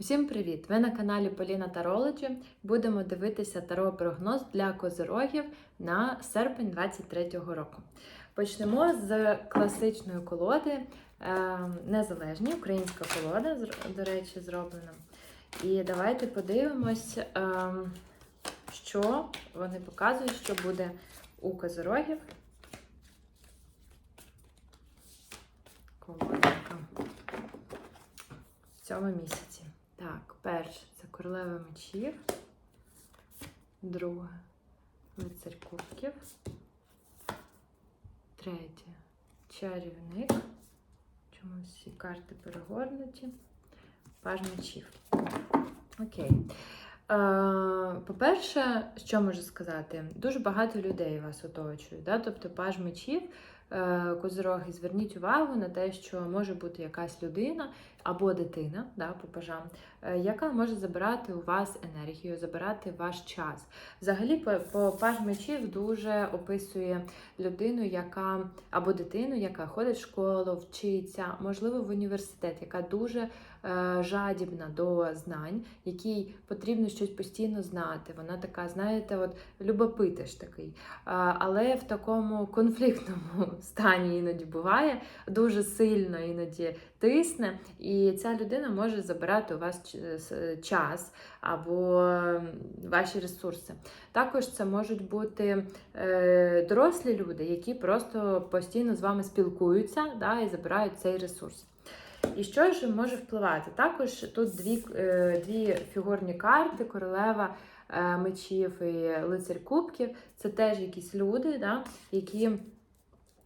Усім привіт! Ви на каналі Поліна Тарологі. Будемо дивитися таро прогноз для козирогів на серпень 23-го року. Почнемо з класичної колоди, е, незалежні, українська колода, до речі, зроблена. І давайте подивимось, е, що вони показують, що буде у козирогів. Колодка в цьому місяці. Так, перше це королева мечів, друге лицар кубків, третє чарівник. Чомусь всі карти перегорнуті. Паж мечів. Окей. Е, По-перше, що можу сказати? Дуже багато людей вас оточують. Да? Тобто паж мечів, е, козироги, зверніть увагу на те, що може бути якась людина або дитина, да, по е, яка може забирати у вас енергію, забирати ваш час. Взагалі, по, по мечів дуже описує людину, яка або дитину, яка ходить в школу, вчиться, можливо, в університет, яка дуже е, жадібна до знань, якій потрібно щось постійно знати. Вона така, знаєте, от любопитиш такий. А, але в такому конфліктному стані іноді буває, дуже сильно іноді тисне, і ця людина може забирати у вас час або ваші ресурси. Також це можуть бути е, дорослі люди, які просто постійно з вами спілкуються да, і забирають цей ресурс. І що ж може впливати? Також тут дві, е, дві фігурні карти: королева е, мечів і лицар кубків. Це теж якісь люди, да, які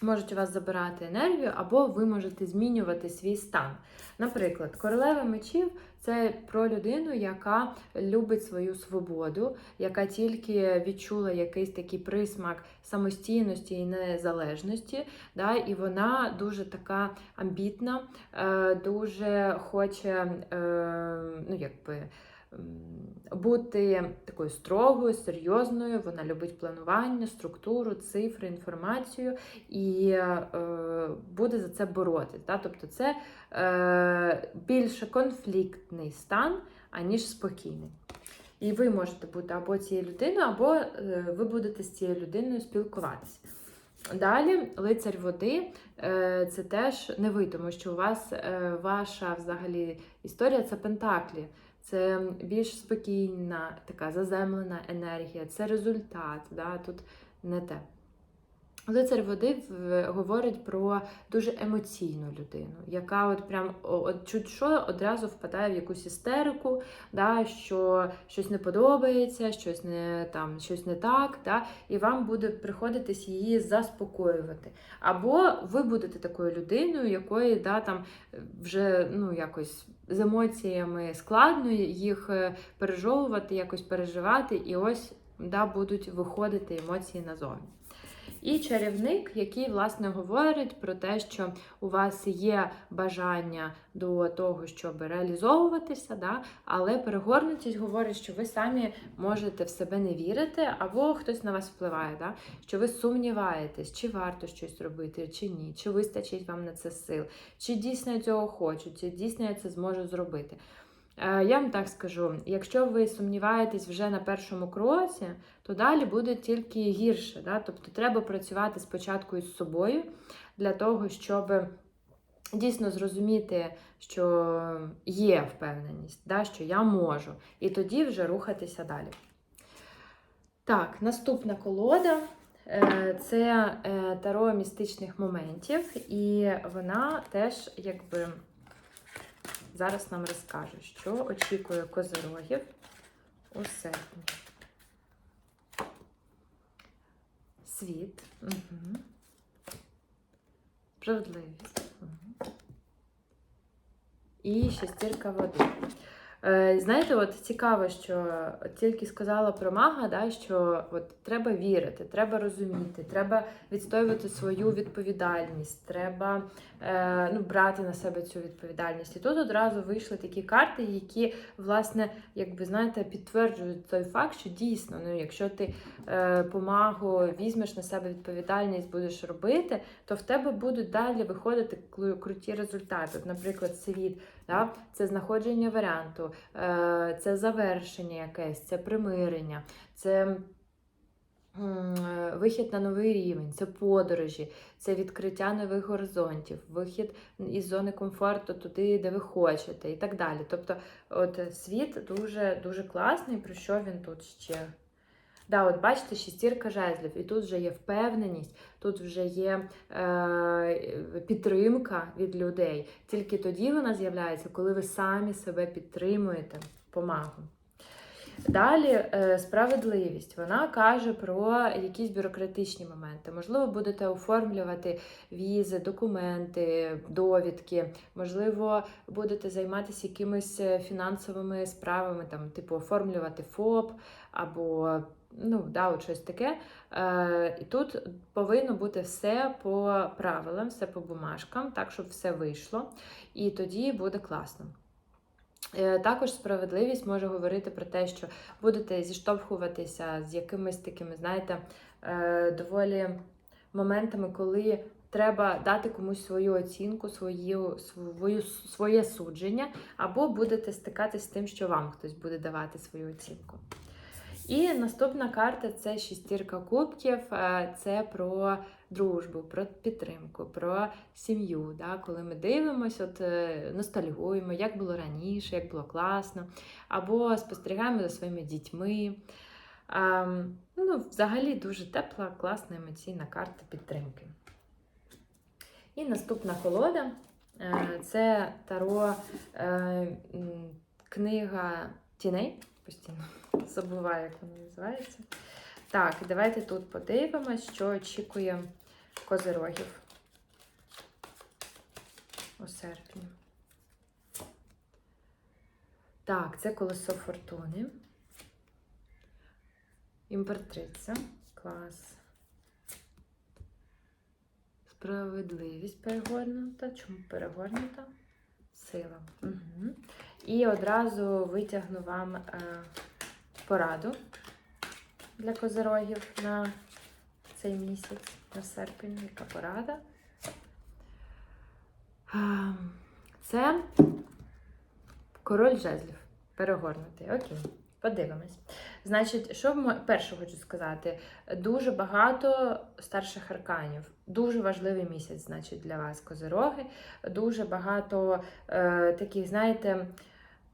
можуть у вас забирати енергію, або ви можете змінювати свій стан. Наприклад, королева мечів це про людину, яка любить свою свободу, яка тільки відчула якийсь такий присмак самостійності і незалежності. Да, і вона дуже така амбітна, е, дуже хоче е, ну, якби, бути такою строгою, серйозною. Вона любить планування, структуру, цифри, інформацію і е, буде за це боротись. Да? Тобто це е, більше конфліктний стан, аніж спокійний. І ви можете бути або цією людиною, або е, ви будете з цією людиною спілкуватися. Далі, лицар води е, це теж не ви, тому що у вас е, ваша взагалі історія це пентаклі. Це більш спокійна, така заземлена енергія, це результат. Да? Тут не те. Лицар води говорить про дуже емоційну людину, яка от прям от чуть що одразу впадає в якусь істерику, да, що щось не подобається, щось не там щось не так, да, і вам буде приходитись її заспокоювати. Або ви будете такою людиною, якої да, там вже ну якось з емоціями складно їх е, пережовувати, якось переживати, і ось да, будуть виходити емоції назовні. І чарівник, який власне говорить про те, що у вас є бажання до того, щоб реалізовуватися, да? але перегорнутість говорить, що ви самі можете в себе не вірити, або хтось на вас впливає, да? що ви сумніваєтесь, чи варто щось робити, чи ні, чи вистачить вам на це сил, чи дійсно я цього хочу, чи дійсно я це зможу зробити. Е, Я вам так скажу: якщо ви сумніваєтесь вже на першому кроці, то далі буде тільки гірше. Да? Тобто треба працювати спочатку із собою для того, щоб дійсно зрозуміти, що є впевненість, да? що я можу, і тоді вже рухатися далі. Так, наступна колода. е, Це е, таро містичних моментів, і вона теж якби зараз нам розкаже, що очікує козорогів у серпні. Світ. Угу. Справедливість. Угу. І шестірка води. Е, Знаєте, от цікаво, що тільки сказала про мага, да, що от треба вірити, треба розуміти, треба відстоювати свою відповідальність, треба е, ну, брати на себе цю відповідальність. І тут одразу вийшли такі карти, які, власне, якби знаєте, підтверджують той факт, що дійсно, ну, якщо ти е, по магу візьмеш на себе відповідальність, будеш робити, то в тебе будуть далі виходити круті результати. От, наприклад, світ Да? Це знаходження варіанту, е, це завершення якесь, це примирення, це е, вихід на новий рівень, це подорожі, це відкриття нових горизонтів, вихід із зони комфорту туди, де ви хочете, і так далі. Тобто, от світ дуже дуже класний, про що він тут ще. Да, от бачите, шістірка жезлів, і тут вже є впевненість, тут вже є е, підтримка від людей. Тільки тоді вона з'являється, коли ви самі себе підтримуєте помагу. Далі е, справедливість. Вона каже про якісь бюрократичні моменти. Можливо, будете оформлювати візи, документи, довідки. Можливо, будете займатися якимись е, фінансовими справами, там, типу оформлювати ФОП або ну, да, от щось таке. Е, І тут повинно бути все по правилам, все по бумажкам, так, щоб все вийшло. І тоді буде класно. Е, Також справедливість може говорити про те, що будете зіштовхуватися з якимись такими, знаєте, е, доволі моментами, коли треба дати комусь свою оцінку, свою, свою, своє судження, або будете стикатись з тим, що вам хтось буде давати свою оцінку. І наступна карта це шістірка кубків, е, це про дружбу, про підтримку, про сім'ю. Да? Коли ми дивимося, от е, ностальгуємо, як було раніше, як було класно, або спостерігаємо за своїми дітьми. Ем, Ну, взагалі дуже тепла, класна емоційна карта підтримки. І наступна колода е, це таро книга тіней. Постійно забуваю, як вона називається. Так, давайте тут подивимось, що очікує козирогів у серпні. Так, це колесо фортуни. Імператриця. Клас. Справедливість перегорнута. Чому перегорнута? Сила. Угу. І одразу витягну вам е, пораду для козирогів на цей місяць, на серпень. Яка порада? Ем, Це король жезлів. Перегорнутий. Окей. Подивимось. Значить, що перше хочу сказати? Дуже багато старших арканів. Дуже важливий місяць, значить, для вас козироги. Дуже багато е, таких, знаєте,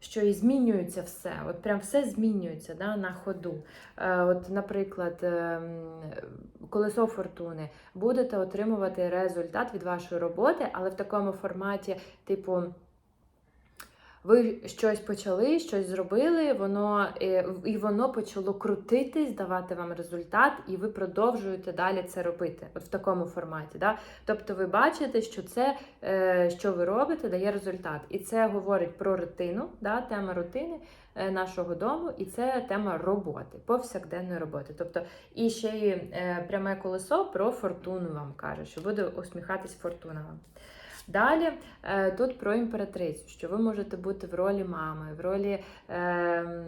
що і змінюється все. От прям все змінюється да, на ходу. Е, от, наприклад, ем, колесо фортуни. Будете отримувати результат від вашої роботи, але в такому форматі, типу. Ви щось почали, щось зробили, воно е, і воно почало крутитись, давати вам результат, і ви продовжуєте далі це робити. От в такому форматі. Да? Тобто ви бачите, що це, е, що ви робите, дає результат. І це говорить про рутину, да? тема рутини е, нашого дому, і це тема роботи, повсякденної роботи. Тобто, і ще й пряме колесо про фортуну вам каже, що буде усміхатись фортуна вам. Далі е, тут про імператрицю, що ви можете бути в ролі мами, в ролі е,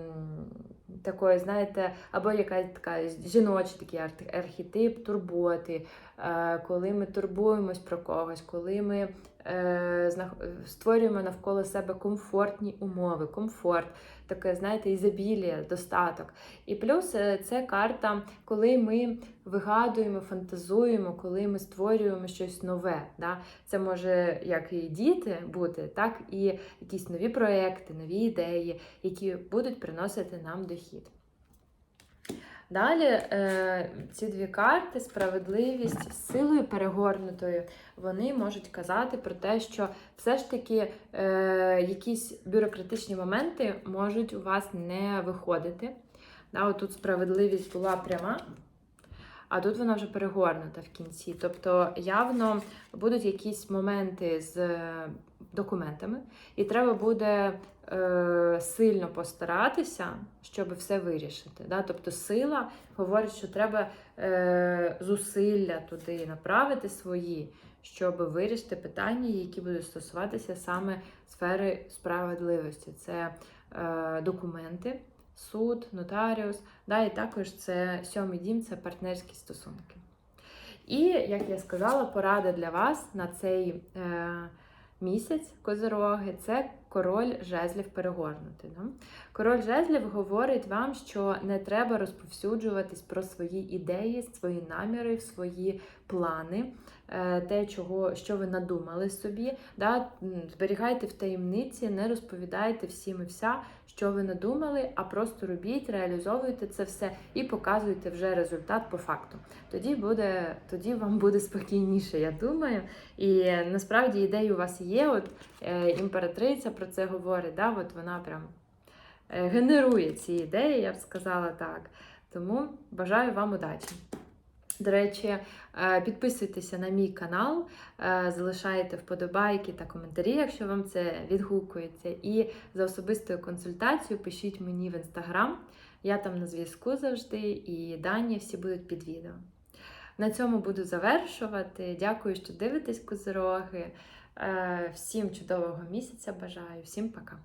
такої, знаєте, або якась така жіночий такий архетип турботи, е, коли ми турбуємось про когось, коли ми створюємо навколо себе комфортні умови, комфорт, таке, знаєте, ізобілія, достаток. І плюс е, це карта, коли ми вигадуємо, фантазуємо, коли ми створюємо щось нове. Да? Це може як і діти бути, так і якісь нові проекти, нові ідеї, які будуть приносити нам дохід. Далі е, ці дві карти, справедливість з силою перегорнутою, вони можуть казати про те, що все ж таки е, якісь бюрократичні моменти можуть у вас не виходити. Да, от тут справедливість була пряма, а тут вона вже перегорнута в кінці. Тобто явно будуть якісь моменти з е, документами, і треба буде е, сильно постаратися, щоб все вирішити. Да? Тобто сила говорить, що треба е, зусилля туди направити свої, щоб вирішити питання, які будуть стосуватися саме сфери справедливості. Це е, документи, суд, нотаріус, да, і також це сьомий дім, це партнерські стосунки. І, як я сказала, порада для вас на цей е, місяць козороги це король жезлів перегорнути. Да? Король жезлів говорить вам, що не треба розповсюджуватись про свої ідеї, свої наміри, свої плани, е, те, чого, що ви надумали собі. Да? Зберігайте в таємниці, не розповідайте всім і вся, що ви надумали, а просто робіть, реалізовуйте це все і показуйте вже результат по факту. Тоді буде, тоді вам буде спокійніше, я думаю. І насправді ідеї у вас є. От е, імператриця про це говорить. Да? От вона прям е, генерує ці ідеї, я б сказала так. Тому бажаю вам удачі. До речі, е, підписуйтеся на мій канал, е, залишайте вподобайки та коментарі, якщо вам це відгукується. І за особистою консультацією пишіть мені в інстаграм. Я там на зв'язку завжди, і дані всі будуть під відео. На цьому буду завершувати. Дякую, що дивитесь козироги. Е, Всім чудового місяця бажаю, всім пока!